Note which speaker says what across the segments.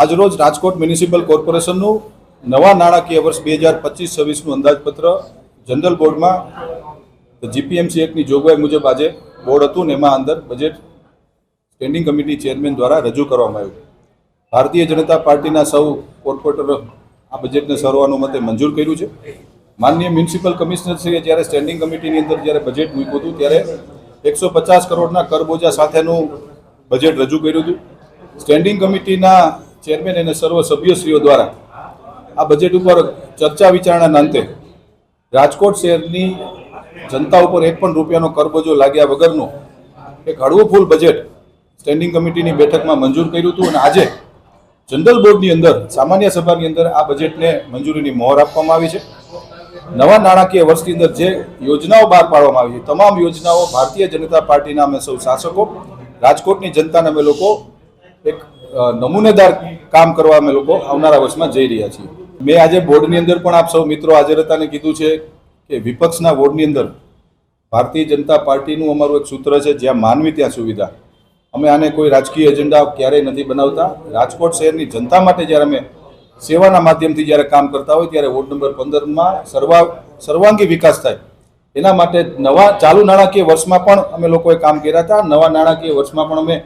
Speaker 1: આજરોજ રાજકોટ મ્યુનિસિપલ કોર્પોરેશનનું નવા નાણાકીય વર્ષ બે હજાર પચીસ છવ્વીસનું અંદાજપત્ર જનરલ બોર્ડમાં જીપીએમસી એક્ટની જોગવાઈ મુજબ આજે બોર્ડ હતું ને એમાં અંદર બજેટ સ્ટેન્ડિંગ કમિટી ચેરમેન દ્વારા રજૂ કરવામાં આવ્યું. ભારતીય જનતા પાર્ટીના સૌ કોર્પોરેટરો આ બજેટને સર્વાનુમતે મંજૂર કર્યું છે. માનનીય મ્યુનિસિપલ કમિશનરશ્રીએ જ્યારે સ્ટેન્ડિંગ કમિટીની અંદર જ્યારે બજેટ મૂક્યું હતું, ત્યારે એકસો પચાસ કરોડના કરબોજા સાથેનું બજેટ રજૂ કર્યું હતું. સ્ટેન્ડિંગ કમિટીના ચેરમેન અને સર્વ સભ્યશ્રીઓ દ્વારા આ બજેટ ઉપર ચર્ચા વિચારણાના અંતે રાજકોટ શહેરની જનતા ઉપર એક પણ રૂપિયાનો કરબજો લાગ્યા વગરનું એક હળવું ફૂલ બજેટ સ્ટેન્ડિંગ કમિટીની બેઠકમાં મંજૂર કર્યું હતું અને આજે જનરલ બોર્ડની અંદર, સામાન્ય સભાની અંદર આ બજેટને મંજૂરીની મોહર આપવામાં આવી છે. નવા નાણાકીય વર્ષની અંદર જે યોજનાઓ બહાર પાડવામાં આવી છે, તમામ યોજનાઓ ભારતીય જનતા પાર્ટીના અમે સૌ શાસકો, રાજકોટની જનતાને અમે લોકો એક નમૂનેદાર કામ કરવા અમે લોકો આવનારા વર્ષમાં જઈ રહ્યા છીએ. મેં આજે બોર્ડની અંદર પણ આપ સૌ મિત્રો હાજર હતા અને કીધું છે કે વિપક્ષના બોર્ડની અંદર ભારતીય જનતા પાર્ટીનું અમારું એક સૂત્ર છે, જ્યાં માનવી ત્યાં સુવિધા. અમે આને કોઈ રાજકીય એજન્ડા ક્યારેય નથી બનાવતા. રાજકોટ શહેરની જનતા માટે જ્યારે અમે સેવાના માધ્યમથી જ્યારે કામ કરતા હોય ત્યારે વોર્ડ નંબર પંદરમાં સર્વા, સર્વાંગી વિકાસ થાય. એના માટે નવા, ચાલુ નાણાકીય વર્ષમાં પણ અમે લોકોએ કામ કર્યા હતા. નવા નાણાકીય વર્ષમાં પણ અમે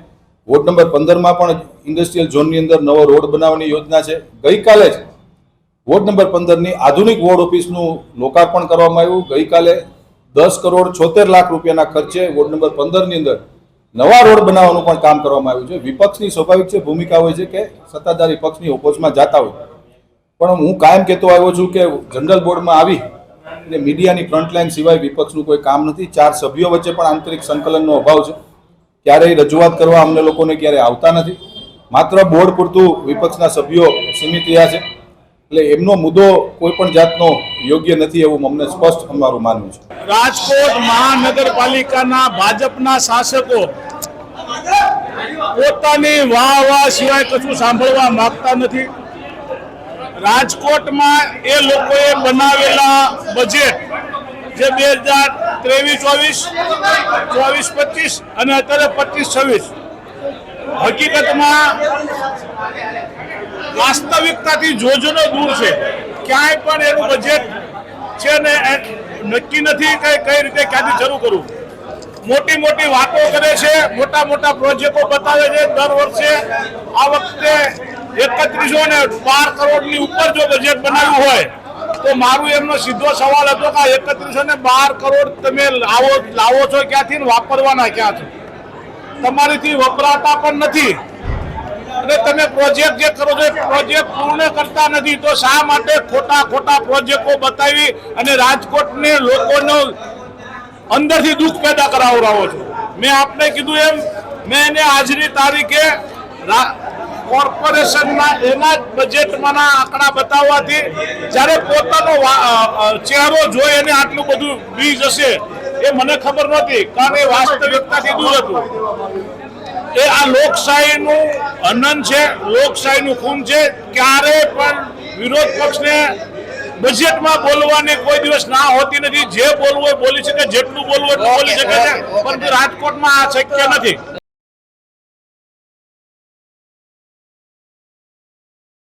Speaker 1: વોર્ડ નંબર પંદરમાં પણ ઇન્ડસ્ટ્રીયલ ઝોનની અંદર નવો રોડ બનાવવાની યોજના છે. ગઈકાલે જ વોર્ડ નંબર પંદરની આધુનિક વોર્ડ ઓફિસનું લોકાર્પણ કરવામાં આવ્યું. ગઈકાલે દસ કરોડ છોતેર લાખ રૂપિયાના ખર્ચે વોર્ડ નંબર પંદરની અંદર નવા રોડ બનાવવાનું પણ કામ કરવામાં આવ્યું છે. વિપક્ષની સ્વાભાવિક છે, ભૂમિકા હોય છે કે સત્તાધારી પક્ષની ઓપોઝમાં જતા હોય. પણ હું કાયમ કહેતો આવ્યો છું કે જનરલ બોર્ડમાં આવી અને મીડિયાની ફ્રન્ટલાઈન સિવાય વિપક્ષનું કોઈ કામ નથી. ચાર સભ્યો વચ્ચે પણ આંતરિક સંકલનનો અભાવ છે. ક્યારેય રજૂઆત કરવા અમને લોકોને ક્યારેય આવતા નથી. માત્ર બોર્ડ પૂરતું વિપક્ષના સભ્યો સીમિત રહ્યા છે. એટલે એમનો મુદ્દો કોઈ પણ જાતનો યોગ્ય નથી એવું અમને સ્પષ્ટ અમારું માનવું છે.
Speaker 2: રાજકોટ મહાનગરપાલિકાના ભાજપના શાસકો પોતાની વાહ વાહ સિવાય કશું સાંભળવા માંગતા નથી. રાજકોટમાં એ લોકોએ બનાવેલા બજેટ જે બે હજાર ત્રેવીસ, ચોવીસ ચોવીસ, પચીસ અને અત્યારે પચીસ, છવ્વીસ. હકીકતમાં વાસ્તવિકતાથી જોજનો દૂર છે. ક્યાંય પણ એનું બજેટ છે ને નક્કી નથી કે કઈ રીતે ક્યાંથી શરૂ કરવું. મોટી મોટી વાતો કરે છે, મોટા મોટા પ્રોજેક્ટો બતાવે છે, દર વર્ષે આ વખતે એકત્રીસો ને બાર કરોડની ઉપર જો બજેટ બનાવ્યું હોય તો મારું એમનો સીધો સવાલ હતો કે એકત્રીસો ને બાર કરોડ તમે લાવો લાવો છો ક્યાંથી વાપરવાના ક્યાં છો? તમારીથી વપરાતા પણ નથી. અને તમે પ્રોજેક્ટ જે કરો છો, એ પ્રોજેક્ટ પૂર્ણ કરતા નથી. તો શા માટે ખોટા ખોટા પ્રોજેક્ટો બતાવી અને રાજકોટને લોકોનો અંદરથી દુઃખ પેદા કરાવડાવો છો? મેં આપને કીધું એમ, મેં એને આજની તારીખે કોર્પોરેશનના એના જ બજેટમાંના આંકડા બતાવવાથી જ્યારે પોતાનો ચહેરો જોઈ એને આટલું બધું બી જશે એ મને ખબર નહોતી કારણ એ વાસ્તવિકતાથી દૂર હતું. એ આ લોકશાહીનું હનન છે લોકશાહીનું ખૂન છે ક્યારે પણ વિરોધ પક્ષને બજેટમાં બોલવાની કોઈ દિવસ ના હોતી નથી. જે બોલવું હોય બોલી શકે જેટલું બોલવું હોય એટલું બોલી શકે છે પરંતુ રાજકોટમાં આ શક્ય નથી.